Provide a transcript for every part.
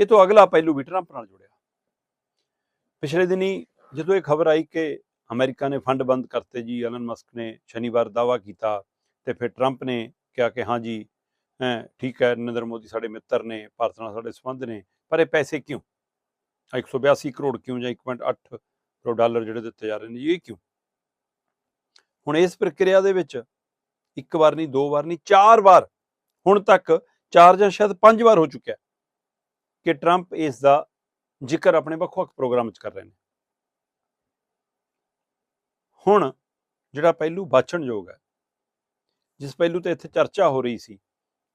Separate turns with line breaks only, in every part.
ਇਹ ਤੋਂ ਅਗਲਾ ਪਹਿਲੂ ਵੀ ਟਰੰਪ ਨਾਲ ਜੁੜਿਆ। ਪਿਛਲੇ ਦਿਨੀ ਜਦੋਂ ਇਹ ਖਬਰ ਆਈ ਕਿ ਅਮਰੀਕਾ ਨੇ ਫੰਡ ਬੰਦ ਕਰਤੇ ਜੀ ਐਲਨ ਮਸਕ ਨੇ ਸ਼ਨੀਵਾਰ ਦਾਵਾ ਕੀਤਾ ਤੇ ਫਿਰ ਟਰੰਪ ਨੇ ਕਿਹਾ ਕਿ ਹਾਂ ਜੀ ਠੀਕ ਹੈ, ਨਰਿੰਦਰ ਮੋਦੀ ਸਾਡੇ ਮਿੱਤਰ ਨੇ, ਭਾਰਤ ਨਾਲ ਸਾਡੇ ਸੰਬੰਧ ਨੇ, ਪਰ ਇਹ ਪੈਸੇ ਕਿਉਂ? ਆਹ 182 ਕਰੋੜ ਕਿਉਂ ਜਾਂ 1.8 ਕਰੋੜ ਡਾਲਰ ਜਿਹੜੇ ਦਿੱਤੇ ਜਾ ਰਹੇ ਨੇ ਜੀ, ਇਹ ਕਿਉਂ? ਹੁਣ ਇਸ ਪ੍ਰਕਿਰਿਆ ਦੇ ਵਿੱਚ ਇੱਕ ਵਾਰ ਨਹੀਂ, ਦੋ ਵਾਰ ਨਹੀਂ, ਚਾਰ ਵਾਰ ਹੁਣ ਤੱਕ ਚਾਰ ਜਾਂ ਸ਼ਾਇਦ ਪੰਜ ਵਾਰ ਹੋ ਚੁੱਕਿਆ। ਕਿ ਟਰੰਪ ਇਸ ਦਾ ਜ਼ਿਕਰ ਆਪਣੇ ਵੱਖ-ਵੱਖ ਪ੍ਰੋਗਰਾਮ ਵਿੱਚ ਕਰ ਰਹੇ ਨੇ। ਹੁਣ ਜਿਹੜਾ ਪਹਿਲੂ ਬਾਛਣਯੋਗ ਹੈ, ਜਿਸ ਪਹਿਲੂ ਤੇ ਇੱਥੇ ਚਰਚਾ ਹੋ ਰਹੀ ਸੀ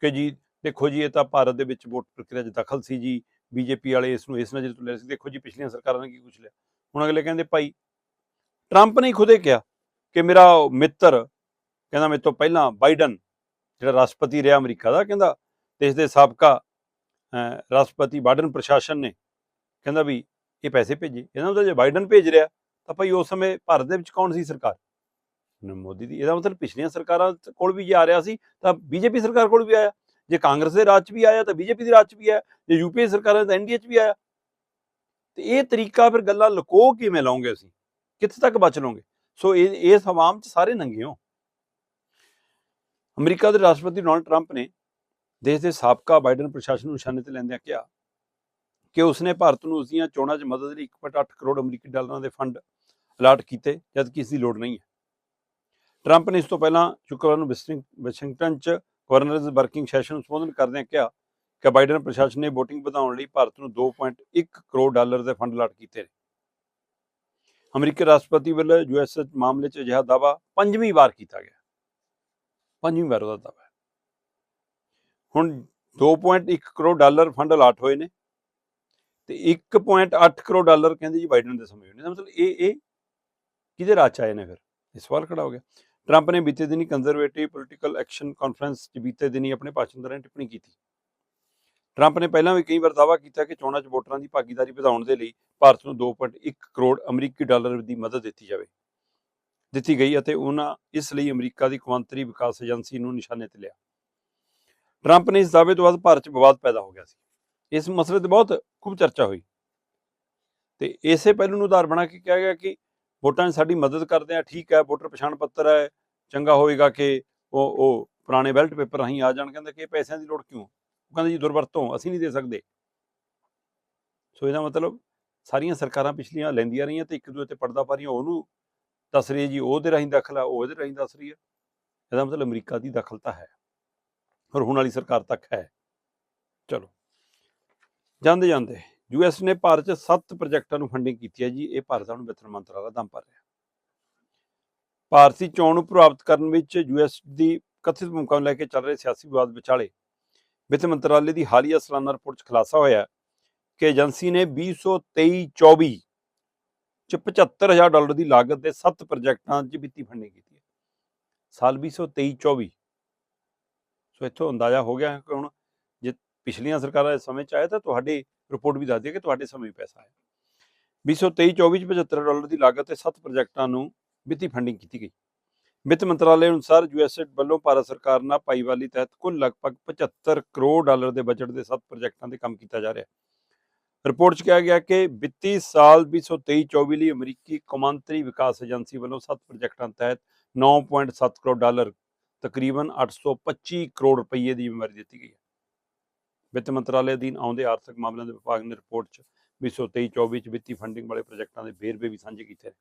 ਕਿ ਜੀ ਦੇਖੋ ਜੀ, ਇਹ ਤਾਂ ਭਾਰਤ ਦੇ ਵਿੱਚ ਵੋਟ ਪ੍ਰਕਿਰਿਆ 'ਚ ਦਖਲ ਸੀ ਜੀ, ਬੀਜੇਪੀ ਵਾਲੇ ਇਸ ਨੂੰ ਇਸ ਨਜ਼ਰ ਤੋਂ ਲੈ ਸੀ। ਦੇਖੋ ਜੀ, ਪਿਛਲੀਆਂ ਸਰਕਾਰਾਂ ਨੇ ਕੀ ਕੁਛ ਲਿਆ। ਹੁਣ ਅਗਲੇ ਕਹਿੰਦੇ, ਭਾਈ ਟਰੰਪ ਨੇ ਹੀ ਖੁਦੇ ਕਿਹਾ ਕਿ ਮੇਰਾ ਉਹ ਮਿੱਤਰ, ਕਹਿੰਦਾ ਮੇਰੇ ਤੋਂ ਪਹਿਲਾਂ ਬਾਈਡਨ ਜਿਹੜਾ ਰਾਸ਼ਟਰਪਤੀ ਰਿਹਾ ਅਮਰੀਕਾ ਦਾ, ਕਹਿੰਦਾ ਦੇਸ਼ ਦੇ ਸਾਬਕਾ ਰਾਸ਼ਟਰਪਤੀ ਬਾਈਡਨ ਪ੍ਰਸ਼ਾਸਨ ਨੇ ਕਹਿੰਦਾ ਵੀ ਇਹ ਪੈਸੇ ਭੇਜੇ। ਇਹਦਾ ਮਤਲਬ ਜੇ ਬਾਈਡਨ ਭੇਜ ਰਿਹਾ, ਤਾਂ ਭਾਈ ਉਸ ਸਮੇਂ ਭਾਰਤ ਦੇ ਵਿੱਚ ਕੌਣ ਸੀ ਸਰਕਾਰ? ਨ- ਮੋਦੀ ਦੀ। ਇਹਦਾ ਮਤਲਬ ਪਿਛਲੀਆਂ ਸਰਕਾਰਾਂ ਕੋਲ ਵੀ ਜੇ ਆ ਰਿਹਾ ਸੀ, ਤਾਂ ਬੀਜੇਪੀ ਸਰਕਾਰ ਕੋਲ ਵੀ ਆਇਆ। ਜੇ ਕਾਂਗਰਸ ਦੇ ਰਾਜ 'ਚ ਵੀ ਆਇਆ, ਤਾਂ ਬੀਜੇਪੀ ਦੇ ਰਾਜ 'ਚ ਵੀ ਆਇਆ। ਜੇ ਯੂਪੀਏ ਸਰਕਾਰਾਂ ਤਾਂ ਐਨਡੀਏ 'ਚ ਵੀ ਆਇਆ। ਤੇ ਇਹ ਤਰੀਕਾ ਫਿਰ ਗੱਲਾਂ ਲੁਕੋ ਕਿਵੇਂ ਲਾਉਂਗੇ ਅਸੀਂ? ਕਿੱਥੇ ਤੱਕ ਬਚ ਲਓਗੇ ਸੋ ਇਹ, ਇਸ ਹਵਾਮ 'ਚ ਸਾਰੇ ਨੰਗੇ ਹੋ। ਅਮਰੀਕਾ ਦੇ ਰਾਸ਼ਟਰਪਤੀ ਡੋਨਲਡ ਟਰੰਪ ਨੇ ਦੇਸ਼ ਦੇ ਸਾਬਕਾ ਬਾਈਡਨ ਪ੍ਰਸ਼ਾਸਨ ਨੂੰ ਨਿਸ਼ਾਨੇ ਤੇ ਲੈਂਦਿਆਂ ਕਿਹਾ ਕਿ ਉਸਨੇ ਭਾਰਤ ਨੂੰ ਉਸ ਦੀਆਂ ਚੋਣਾਂ 'ਚ ਮਦਦ ਲਈ 1.8 ਕਰੋੜ ਅਮਰੀਕੀ ਡਾਲਰਾਂ ਦੇ ਫੰਡ ਅਲਾਟ ਕੀਤੇ ਜਦ ਕਿ ਇਸ ਦੀ ਲੋੜ ਨਹੀਂ ਹੈ। ਟਰੰਪ ਨੇ ਇਸ ਤੋਂ ਪਹਿਲਾਂ ਸ਼ੁੱਕਰਵਾਰ ਨੂੰ ਵਾਸ਼ਿੰਗਟਨ 'ਚ ਗਵਰਨਰਜ਼ ਵਰਕਿੰਗ ਸੈਸ਼ਨ ਨੂੰ ਸੰਬੋਧਨ ਕਰਦਿਆਂ ਕਿਹਾ ਕਿ ਬਾਈਡਨ ਪ੍ਰਸ਼ਾਸਨ ਨੇ VOTING ਵਧਾਉਣ ਲਈ ਭਾਰਤ ਨੂੰ 2.1 ਕਰੋੜ ਡਾਲਰ ਦੇ ਫੰਡ ਅਲਾਟ ਕੀਤੇ ਨੇ। ਅਮਰੀਕੀ ਰਾਸ਼ਟਰਪਤੀ ਵੱਲੋਂ ਯੂਐਸ ਮਾਮਲੇ 'ਚ ਅਜਿਹਾ ਦਾਵਾ ਪੰਜਵੀਂ ਵਾਰ ਕੀਤਾ ਗਿਆ। ਪੰਜਵੀਂ ਵਾਰ ਉਹਦਾ ਦਾਵਾ ਹੁਣ 2.1 ਕਰੋੜ ਡਾਲਰ ਫੰਡ ਅਲਾਟ ਹੋਏ ਨੇ ਤੇ 1.8 ਕਰੋੜ ਡਾਲਰ ਕਹਿੰਦੇ ਜੀ ਬਾਈਡਨ ਦੇ ਸਮੇਂ ਹੋਏ ਨੇ। ਮਤਲਬ ਇਹ ਇਹ ਕਿਹਦੇ ਰਾਜ 'ਚ ਆਏ ਨੇ ਫਿਰ? ਇਹ ਸਵਾਲ ਖੜਾ ਹੋ ਗਿਆ। ਟਰੰਪ ਨੇ ਬੀਤੇ ਦਿਨੀ ਕੰਜ਼ਰਵੇਟਿਵ ਪੋਲੀਟੀਕਲ ਐਕਸ਼ਨ ਕਾਨਫਰੰਸ 'ਚ ਬੀਤੇ ਦਿਨੀ ਆਪਣੇ ਭਾਸ਼ਣ ਦੌਰਾਨ ਟਿੱਪਣੀ ਕੀਤੀ। ਟਰੰਪ ਨੇ ਪਹਿਲਾਂ ਵੀ ਕਈ ਵਾਰ ਦਾਅਵਾ ਕੀਤਾ ਕਿ ਚੋਣਾਂ 'ਚ ਵੋਟਰਾਂ ਦੀ ਭਾਗੀਦਾਰੀ ਵਧਾਉਣ ਦੇ ਲਈ ਭਾਰਤ ਨੂੰ 2.1 ਕਰੋੜ ਅਮਰੀਕੀ ਡਾਲਰ ਦੀ ਮਦਦ ਦਿੱਤੀ ਜਾਵੇ, ਦਿੱਤੀ ਗਈ ਅਤੇ ਉਹਨਾਂ ਇਸ ਲਈ ਅਮਰੀਕਾ ਦੀ ਕੌਮਾਂਤਰੀ ਵਿਕਾਸ ਏਜੰਸੀ ਨੂੰ ਨਿਸ਼ਾਨੇ ਤੇ ਲਿਆ। ਟਰੰਪ ਨੇ ਇਸ ਦਾਅਵੇ ਤੋਂ ਬਾਅਦ ਭਾਰਤ 'ਚ ਵਿਵਾਦ ਪੈਦਾ ਹੋ ਗਿਆ ਸੀ। ਇਸ ਮਸਲੇ ਤੇ ਬਹੁਤ ਖੂਬ ਚਰਚਾ ਹੋਈ। ਤੇ ਇਸੇ ਪਹਿਲੂ ਨੂੰ ਆਧਾਰ ਬਣਾ ਕੇ ਕਿਹਾ ਗਿਆ ਕਿ ਵੋਟਾਂ 'ਚ ਸਾਡੀ ਮਦਦ ਕਰਦੇ ਆ, ਠੀਕ ਹੈ, ਵੋਟਰ ਪਛਾਣ ਪੱਤਰ ਹੈ, ਚੰਗਾ ਹੋਏਗਾ ਕਿ ਉਹ ਉਹ ਪੁਰਾਣੇ ਬੈਲਟ ਪੇਪਰ ਰਾਹੀਂ ਆ ਜਾਣ। ਕਹਿੰਦੇ ਕਿ ਪੈਸਿਆਂ ਦੀ ਲੋੜ ਕਿਉਂ? ਉਹ ਕਹਿੰਦੇ ਜੀ ਦੁਰਵਰਤੋਂ ਅਸੀਂ ਨਹੀਂ ਦੇ ਸਕਦੇ। ਸੋ ਇਹਦਾ ਮਤਲਬ ਸਾਰੀਆਂ ਸਰਕਾਰਾਂ ਪਿਛਲੀਆਂ ਲੈਂਦੀਆਂ ਰਹੀਆਂ ਤੇ ਇੱਕ ਦੂਜੇ ਤੇ ਪਰਦਾ ਪਾ ਰਹੀਆਂ ਉਹਨੂੰ ਦੱਸ ਰਹੀ ਹੈ ਜੀ ਉਹਦੇ ਰਾਹੀਂ ਦਖਲ ਹੈ ਉਹ ਇਹਦੇ ਰਾਹੀਂ ਦੱਸ ਰਹੀ ਹੈ। ਇਹਦਾ ਮਤਲਬ ਅਮਰੀਕਾ ਦੀ ਦਖਲਤਾ ਹੈ। ਔਰ ਹੁਣ ਵਾਲੀ ਸਰਕਾਰ ਤੱਕ ਹੈ। ਚਲੋ। ਜਾਂਦੇ ਜਾਂਦੇ। ਯੂਐਸ ਨੇ ਭਾਰਤ 'ਚ 7 ਪ੍ਰੋਜੈਕਟਾਂ ਨੂੰ ਫੰਡਿੰਗ ਕੀਤੀ ਹੈ ਜੀ। ਇਹ ਭਾਰਤ ਦਾ ਵਿੱਤ ਮੰਤਰਾਲਾ ਦਮ ਭਰ ਰਿਹਾ। ਭਾਰਤੀ ਚੋਣ ਨੂੰ ਪ੍ਰਭਾਵਿਤ ਕਰਨ ਵਿੱਚ ਯੂਐਸ ਦੀ ਕਥਿਤ ਭੂਮਿਕਾ ਨੂੰ ਲੈ ਕੇ ਚੱਲ ਰਹੇ ਸਿਆਸੀ ਵਿਵਾਦ ਵਿਚਾਲੇ ਵਿੱਤ ਮੰਤਰਾਲੇ ਦੀ ਹਾਲੀਆ ਸਾਲਾਨਾ ਰਿਪੋਰਟ 'ਚ ਖੁਲਾਸਾ ਹੋਇਆ ਕਿ ਏਜੰਸੀ ਨੇ 2023-24 ਚ 75000 ਡਾਲਰ ਦੀ ਲਾਗਤ ਦੇ 7 ਪ੍ਰੋਜੈਕਟਾਂ 'ਚ ਵਿੱਤੀ ਫੰਡਿੰਗ ਕੀਤੀ ਹੈ। ਸਾਲ 2023-24 ਸੋ ਇੱਥੋਂ ਅੰਦਾਜ਼ਾ ਹੋ ਗਿਆ ਕਿ ਹੁਣ ਜੇ ਪਿਛਲੀਆਂ ਸਰਕਾਰਾਂ ਇਸ ਸਮੇਂ 'ਚ ਆਏ ਤਾਂ ਤੁਹਾਡੀ ਰਿਪੋਰਟ ਵੀ ਦੱਸਦੀ ਹੈ ਕਿ ਤੁਹਾਡੇ ਸਮੇਂ ਪੈਸਾ ਆਇਆ। 2023-24 ਚ 75 ਡਾਲਰ ਦੀ ਲਾਗਤ ਤੇ 7 ਪ੍ਰੋਜੈਕਟਾਂ ਨੂੰ ਵਿੱਤੀ ਫੰਡਿੰਗ ਕੀਤੀ ਗਈ। ਵਿੱਤ ਮੰਤਰਾਲੇ ਅਨੁਸਾਰ ਯੂਐਸਏਡ ਵੱਲੋਂ ਭਾਰਤ ਸਰਕਾਰ ਨਾਲ ਭਾਈਵਾਲੀ ਤਹਿਤ ਕੁੱਲ ਲਗਭਗ 75 ਕਰੋੜ ਡਾਲਰ ਦੇ ਬਜਟ ਦੇ 7 ਪ੍ਰੋਜੈਕਟਾਂ ਤੇ ਕੰਮ ਕੀਤਾ ਜਾ ਰਿਹਾ। ਹੈ ਰਿਪੋਰਟ 'ਚ ਕਿਹਾ ਗਿਆ ਕਿ ਵਿੱਤੀ ਸਾਲ 2023-24 ਲਈ ਅਮਰੀਕੀ ਕੌਮਾਂਤਰੀ ਵਿਕਾਸ ਏਜੰਸੀ ਵੱਲੋਂ 7 ਪ੍ਰੋਜੈਕਟਾਂ ਤਹਿਤ 9.7 ਕਰੋੜ ਡਾਲਰ ਤਕਰੀਬਨ 825 ਕਰੋੜ ਰੁਪਏ ਦੀ ਜ਼ਿੰਮੇਵਾਰੀ ਦਿੱਤੀ ਗਈ ਹੈ। ਵਿੱਤ ਮੰਤਰਾਲੇ ਅਧੀਨ ਆਉਂਦੇ ਆਰਥਿਕ ਮਾਮਲਿਆਂ ਦੇ ਵਿਭਾਗ ਨੇ ਰਿਪੋਰਟ 'ਚ 2023-24 ਚ ਵਿੱਤੀ ਫੰਡਿੰਗ ਵਾਲੇ ਪ੍ਰੋਜੈਕਟਾਂ ਦੇ ਵੇਰਵੇ ਵੀ ਸਾਂਝੇ ਕੀਤੇ ਨੇ।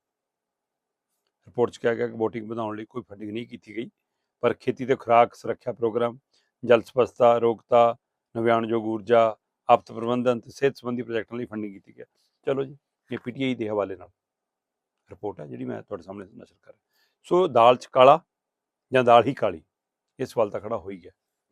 ਰਿਪੋਰਟ 'ਚ ਕਿਹਾ ਗਿਆ ਕਿ VOTING ਵਧਾਉਣ ਲਈ ਕੋਈ ਫੰਡਿੰਗ ਨਹੀਂ ਕੀਤੀ ਗਈ, ਪਰ ਖੇਤੀ ਤੇ ਖੁਰਾਕ ਸੁਰੱਖਿਆ ਪ੍ਰੋਗਰਾਮ, ਜਲ ਸਪਸ਼ਟਤਾ ਰੋਗਤਾ, ਨਵਿਆਣਯੋਗ ਊਰਜਾ ਆਪਤ ਪ੍ਰਬੰਧਨ ਤੇ ਸਿਹਤ ਸੰਬੰਧੀ ਪ੍ਰੋਜੈਕਟਾਂ ਲਈ ਫੰਡਿੰਗ ਕੀਤੀ ਗਿਆ ਚਲੋ ਜੀ, ਇਹ ਪੀਟੀਆਈ ਦੇ ਹਵਾਲੇ ਨਾਲ ਰਿਪੋਰਟ ਹੈ ਜਿਹੜੀ ਮੈਂ ਤੁਹਾਡੇ ਸਾਹਮਣੇ ਨਸ਼ਰ ਕਰ ਰਿਹਾ। ਸੋ ਦਾਲ 'ਚ ਕਾਲਾ ਜਾਂ ਦਾਲ ਹੀ ਕਾਲੀ ਇਹ ਸਵਾਲ ਤਾਂ ਖੜਾ ਹੋ ਹੀ ਗਿਆ।